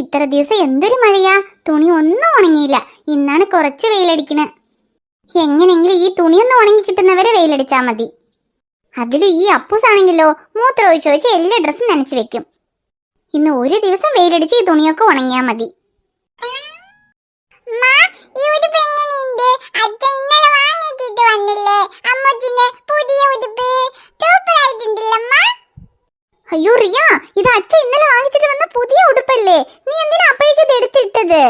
ഇത്ര ദിവസം എന്തൊരു മഴയാ? തുണി ഒന്നും ഉണങ്ങിയില്ല. ഇന്നാണ് കുറച്ച് വെയിലടിക്കണേ. എങ്ങനെങ്കിലും ഈ തുണിയൊന്നും ഉണങ്ങി കിട്ടുന്നവരെ വെയിലടിച്ചാ മതി. അതിൽ ഈ അപ്പൂസാണെങ്കിലോ മൂത്രം ഒഴിച്ച് വെച്ച് എല്ലാ ഡ്രസ്സും നനച്ച് വെക്കും. ഇന്ന് ഒരു ദിവസം വെയിലടിച്ച് ഈ തുണിയൊക്കെ ഉണങ്ങിയാ മതി. അയ്യോ റിയ ഇത് അച്ഛ ഇന്നലെ വാങ്ങിച്ചിട്ട് വന്ന പുതിയ ഉടുപ്പല്ലേ നീ എന്തിനാ അപ്പോഴേക്ക് ഇത് എടുത്തിട്ടത്?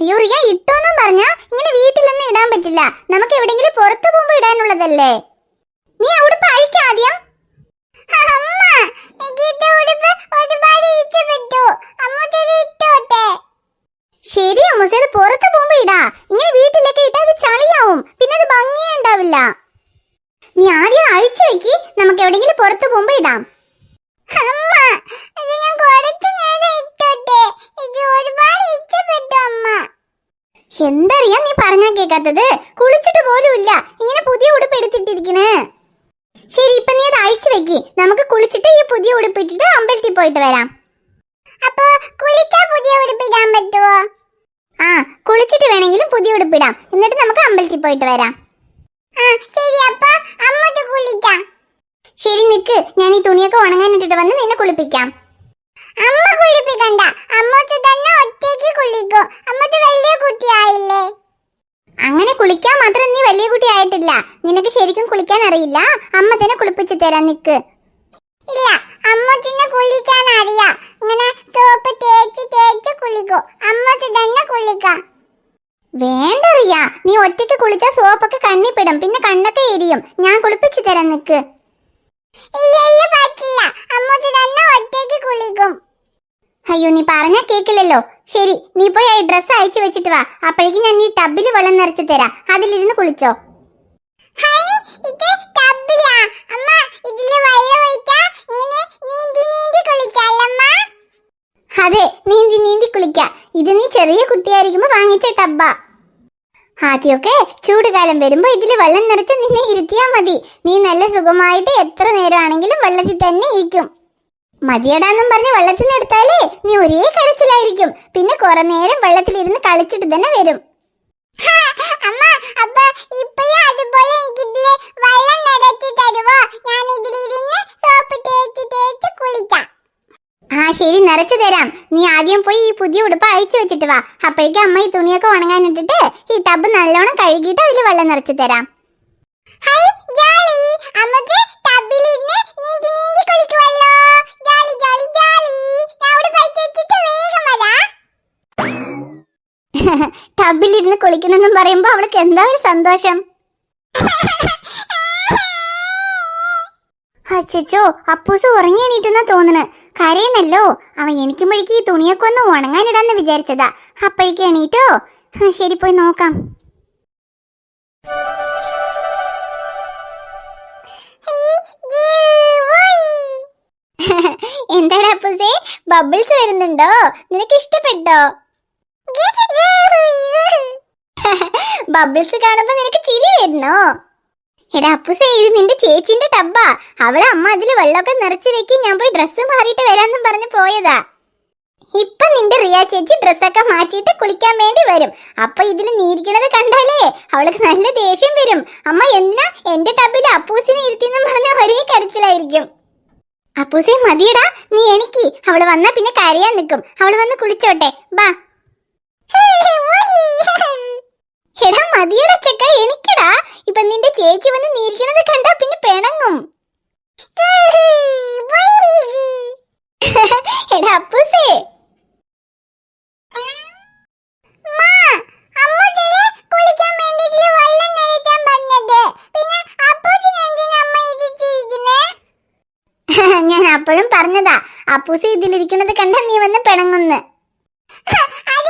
അയ്യോ റിയ ഇട്ടോന്നും പറഞ്ഞ ഇങ്ങനെ വീട്ടിലൊന്നും ഇടാൻ പറ്റില്ല. നമുക്ക് എവിടെങ്കിലും പുറത്തു പോകുമ്പോ ഇടാനുള്ളതല്ലേ? നീ ഉടുപ്പ് അഴിക്കാദ്യം ശരി അമ്മൂസ ഇത് പുറത്തു പോകുമ്പോ ഇടാ. ഇങ്ങനെ വീട്ടിലൊക്കെ ഇട്ടാ അത് ചളിയാവും. പിന്നെ അത് ഭംഗിയേ ഉണ്ടാവില്ല നീ ആദ്യം അഴിച്ചു വെക്കി. നമുക്ക് എവിടെങ്കിലും പുറത്തു പോകുമ്പോ ഇടാം. എന്തറിയാ നീ പറഞ്ഞാ കേക്കാത്തത്? കുളിച്ചിട്ട് പോലും ഇല്ല. ഇങ്ങനെ പുതിയ ഉടുപ്പ് എടുത്തിട്ടിരിക്കണേ. ശരി ഇപ്പൊ നീ അത് അഴിച്ചു വെക്കി. നമുക്ക് കുളിച്ചിട്ട് ഈ പുതിയ ഉടുപ്പ് ഇട്ടിട്ട് അമ്പലത്തിൽ പോയിട്ട് വരാം. അപ്പൊ കുളിച്ചാ പുതിയ ഉടുപ്പ് ഇടാൻ പറ്റുമോ ആ കുളിച്ചിട്ട് വേണമെങ്കിലും പുതിയ ഉടുപ്പിടാം എന്നിട്ട് നമുക്ക് അമ്പലത്തിൽ പോയിട്ട് വരാം. ശരി അപ്പ. അമ്മയ്ക്ക് കുളിക്കാം. ശരി നിക്ക്. ഞാൻ ഈ തുണിയൊക്കെ ഉണങ്ങാൻ ഇട്ടിട്ട് വന്ന് നിന്നെ കുളിപ്പിക്കാം. അമ്മ കുളിപ്പിക്കണ്ട. അമ്മത്ത് തന്നെ ഒറ്റയ്ക്ക് കുളിക്കോ. അമ്മത്ത് വലിയ കുട്ടിയായില്ലേ? അങ്ങനെ കുളിക്കാൻ മാത്രം നീ വലിയ കുട്ടി ആയിട്ടില്ല നിനക്ക് ശരിക്കും കുളിക്കാൻ അറിയില്ല. അമ്മ തന്നെ കുളിപ്പിച്ചു തരാം നിക്ക്. ഇല്ല അമ്മത്തിനെ കുളിക്കാൻ അറിയാം. ഇങ്ങനെ സോപ്പ് തേച്ച് തേച്ച് കുളിക്കും. അമ്മത്ത് തന്നെ കുളിക്കാം. വേണ്ട റിയ നീ ഒറ്റയ്ക്ക് കുളിച്ചാ സോപ്പൊക്കെ കണ്ണിപ്പിടും. പിന്നെ കണ്ണൊക്കെ എരിയും. ഞാൻ കുളിപ്പിച്ചു തരാൻ നിക്ക്. പറ്റില്ല. അമ്മച്ച് തന്നെ ഒറ്റയ്ക്ക് കുളിക്കും. അയ്യോ നീ പറഞ്ഞാ കേക്കില്ലല്ലോ. ശരി നീ പോയി ഈ ഡ്രസ്സ് അയച്ചു വെച്ചിട്ട് വാ. അപ്പോഴേക്കും ഞാൻ ഈ ടബിൽ വെള്ളം നിറച്ചു തരാം. അതിലിരുന്ന് കുളിച്ചോ. അതെ നീന്തി നീന്തി കുളിക്ക. ഇത് നീ ചെറിയ കുട്ടിയായിരിക്കുമ്പോ വാങ്ങിച്ച ടബ്ബ. ആദ്യമൊക്കെ ചൂടുകാലം വരുമ്പോ ഇതിൽ വെള്ളം നിറച്ച് നിന്നെ ഇരുത്തിയാ മതി. നീ നല്ല സുഖമായിട്ട് എത്ര നേരമാണെങ്കിലും വെള്ളത്തിൽ തന്നെ ഇരിക്കും. മതിയടാന്നും പറഞ്ഞ് വെള്ളത്തിൽ നിന്ന് എടുത്താലേ നീ ഒരേ കരച്ചിലായിരിക്കും. പിന്നെ കുറെ നേരം വെള്ളത്തിൽ ഇരുന്ന് കളിച്ചിട്ട് തന്നെ വരും. അമ്മ അതുപോലെ എനിക്കിതിൽ വെള്ളം നിറച്ച് തരുവോ ഞാൻ ഇതിലിരുന്ന് സോപ്പ് തേച്ച് തേച്ച് കുളിക്കാം ആ ശരി നിറച്ചു തരാം. നീ ആദ്യം പോയി ഈ പുതിയ ഉടുപ്പ് അഴിച്ചു വെച്ചിട്ട് വാ. അപ്പോഴേക്കും അമ്മ ഈ തുണിയൊക്കെ ഉണങ്ങാൻ ഇട്ടിട്ട് ഈ ടബ് നല്ലോണം കഴുകിയിട്ട് അതിൽ വെള്ളം നിറച്ചു തരാം. ടബിലിരുന്ന് കുളിക്കണമെന്നും പറയുമ്പോ അവൾക്ക് എന്താ ഒരു സന്തോഷം? അച്ചച്ചോ അപ്പൂസ് ഉറങ്ങി എണീറ്റെന്നാ തോന്നണ്. കരയണല്ലോ അവൻ എനിക്കുമ്പോഴേക്ക് ഈ തുണിയൊക്കെ ഒന്ന് ഉണങ്ങാനിടാന്ന് വിചാരിച്ചതാ. അപ്പോഴേക്ക് എണീറ്റോ? ശരി പോയി നോക്കാം. എന്താടാ അപ്പുസേ? ബബിൾസ് വരുന്നുണ്ടോ? നിനക്ക് ഇഷ്ടപ്പെട്ടോ? ബബിൾസ് കാണുമ്പോ നിനക്ക് ചിരി വരുന്നോ? എടാ അപ്പുസേ ഇത് നിന്റെ ചേച്ചിന്റെ ടബ്ബാ. അവളെ അമ്മ അതിൽ വെള്ളമൊക്കെ നിറച്ച് വെക്കി ഞാൻ പോയി ഡ്രസ്സ് മാറിയിട്ട് വരാന്നും പറഞ്ഞു പോയതാ. ഇപ്പൊ നിന്റെ റിയ ചേച്ചി ഡ്രസ്സൊക്കെ മാറ്റിയിട്ട് കുളിക്കാൻ വേണ്ടി വരും. അപ്പൊ ഇതിൽ നീരിക്കണത് കണ്ടാലേ അവൾക്ക് നല്ല ദേഷ്യം വരും. അമ്മ എന്തിനാ എന്റെ ടബിൽ അപ്പൂസിനെ ഇരുത്തിന്നും പറഞ്ഞ ഒരേ കരച്ചിലായിരിക്കും. അപ്പൂസെ മതിയടാ നീ എനിക്ക് അവൾ വന്നാ പിന്നെ കരയാൻ നിൽക്കും അവൾ വന്ന് കുളിച്ചോട്ടെ. ബാ. എടാ മതിയടാ ചെക്ക എനിക്കടാ. ഇപ്പൊ നിന്റെ ചേച്ചി വന്ന് നീരിക്കണത് കണ്ടാ പിന്നെ പിണങ്ങും. എടാ അപ്പൂസേ. ഞാൻ അപ്പോഴും പറഞ്ഞതാ അപ്പൂസി ഇതിലിരിക്കണത് കണ്ട നീ വന്ന് പിണങ്ങുന്ന്.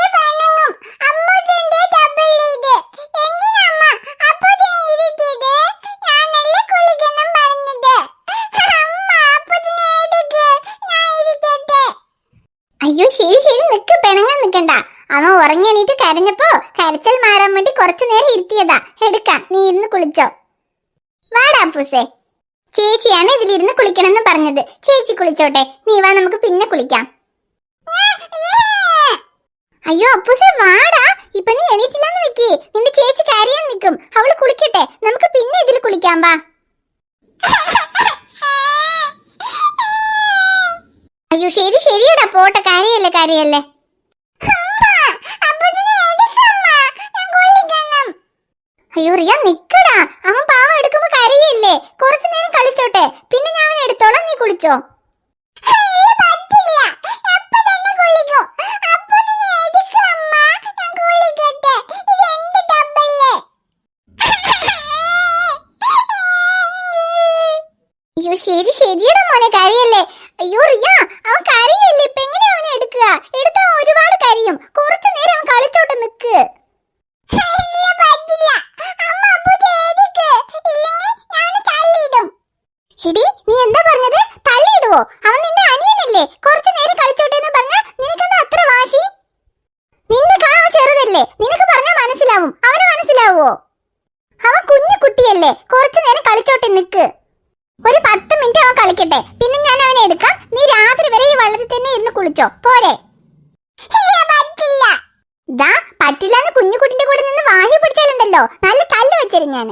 ശരി ശരി നിക്ക് പിണങ്ങാൻ നിക്കണ്ട. അവൻ ഉറങ്ങി എണീറ്റ് കരഞ്ഞപ്പോ കരച്ചൽ മാറാൻ വേണ്ടി കുറച്ചു നേരം ഇരുത്തിയതാ. എടുക്കാം നീ ഇരുന്ന് കുളിച്ചോ. വാടാ പൂസേ ചേച്ചിയാണ് ഇതിലിരുന്ന് കുളിക്കണമെന്ന് പറഞ്ഞത്. ചേച്ചി കുളിച്ചോട്ടെ. നീ വാ നമുക്ക് പിന്നെ കുളിക്കാം. അയ്യോ അപ്പൂസേ വാടാ. ഇപ്പൊ നീ എണീറ്റില്ലെന്ന് വെക്കി നിന്റെ ചേച്ചി കരയാൻ നിൽക്കും അവൾ കുളിക്കട്ടെ. നമുക്ക് പിന്നെ ഇതിൽ കുളിക്കാം വാ. അയ്യോ ശരി ശരിയടാ. പോട്ടെ കരയല്ലേ കരയല്ലേ? അയ്യോ റിയ നിക്കടാ. അവൻ പാവം എടുക്കുമ്പോ കരയല്ലേ കുറച്ചു നേരം കളിച്ചോട്ടെ. പിന്നെ ഞാൻ എടുത്തോളാം നീ കുളിച്ചോ അയ്യോ ശരി ശരിയടാ മോനെ കരയല്ലേ അയ്യോ റിയ അവൻ കരയല്ലേ ഇപ്പൊ എങ്ങനെ അവനെ എടുക്കുക എടുത്താ അവൻ ഒരുപാട് കരയും കുറച്ചു നേരം അവൻ കളിച്ചോട്ട് നിക്ക് എടി നീ എന്താ പറഞ്ഞത്? തള്ളിയിടുവോ? അവൻ നിന്റെ അനിയനല്ലേ? കുറച്ചു നേരം കളിച്ചോട്ടെ പറഞ്ഞാ നിനക്കെന്താ അത്ര വാശി? നിന്റെ കാണാൻ ചെറുതല്ലേ? നിനക്ക് പറഞ്ഞാ മനസ്സിലാവും. അവന് മനസ്സിലാവോ അവൻ കുഞ്ഞു കുട്ടിയല്ലേ? കുറച്ചു നേരം കളിച്ചോട്ടെ നിക്ക്. ഒരു പത്ത് മിനിറ്റ് അവൻ കളിക്കട്ടെ. പിന്നെ ഞാൻ അവനെ എടുക്കാം. നീ രാത്രി വരെ ഈ വെള്ളത്തിൽ തന്നെ ഇരുന്ന് കുളിച്ചോ. പോരെ. ദാ പറ്റില്ലാന്ന് കുഞ്ഞുകുട്ടിന്റെ കൂടെ നിന്ന് വാശി പിടിച്ചാലുണ്ടല്ലോ. നല്ല തല്ല് വെച്ചിരും ഞാൻ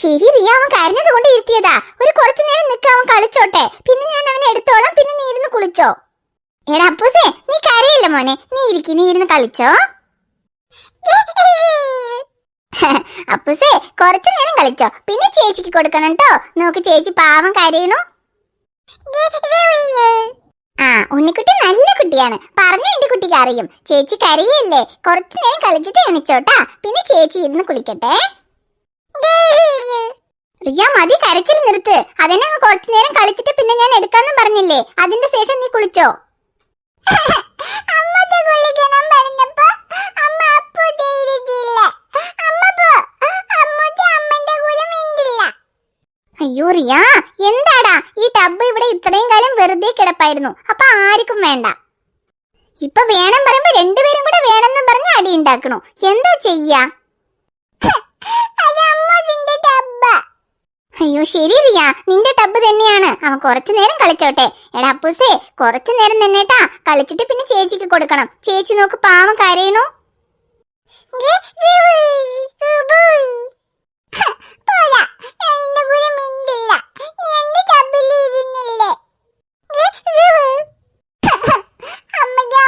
ശരി റിയ അവൻ കരഞ്ഞത് കൊണ്ട് ഇരുത്തിയതാ. ഒരു കുറച്ചു നേരം നിൽക്ക അവൻ കളിച്ചോട്ടെ. പിന്നെ ഞാൻ അവനെ എടുത്തോളാം പിന്നെ നീ ഇരുന്ന് കുളിച്ചോ. എടാ അപ്പൂസേ നീ കരയില്ല മോനെ? നീ ഇരിക്കി നീ ഇരുന്ന് കളിച്ചോ. അപ്പൂസേ കുറച്ചു നേരം കളിച്ചോ. പിന്നെ ചേച്ചിക്ക് കൊടുക്കണം കേട്ടോ നോക്ക് ചേച്ചി പാവം കരയണു. ആ ഉണ്ണിക്കുട്ടി നല്ല കുട്ടിയാണ്. പറഞ്ഞ എന്റെ കുട്ടിക്ക് അറിയും. ചേച്ചി കരയല്ലേ? കുറച്ചു നേരം കളിച്ചിട്ട് എണിച്ചോട്ടാ. പിന്നെ ചേച്ചി ഇരുന്ന് കുളിക്കട്ടെ. റിയ മതി കരച്ചിൽ നിർത്ത്. അതന്നെ കൊറച്ചു നേരം കളിച്ചിട്ട് പിന്നെ ഞാൻ എടുക്കാന്നും പറഞ്ഞില്ലേ? അതിന്റെ ശേഷം നീ കുളിച്ചോ. അയ്യോ റിയ എന്താടാ? ഈ ടബ് ഇവിടെ ഇത്രയും കാലം വെറുതെ കിടപ്പായിരുന്നു. അപ്പൊ ആർക്കും വേണ്ട. ഇപ്പൊ വേണം പറയുമ്പോ രണ്ടുപേരും കൂടെ വേണമെന്ന് പറഞ്ഞ് അടി ഉണ്ടാക്കണു. എന്താ ചെയ്യാ? അയ്യോ ശരി റിയ. നിന്റെ ടബ് തന്നെയാണ്. അവൻ കുറച്ചു നേരം കളിച്ചോട്ടെ. എടാ അപ്പൂസേ കുറച്ചു നേരം തന്നെട്ടാ കളിച്ചിട്ട് പിന്നെ ചേച്ചിക്ക് കൊടുക്കണം. ചേച്ചി നോക്ക് പാവം കരയണു. അമ്മയ്ക്ക്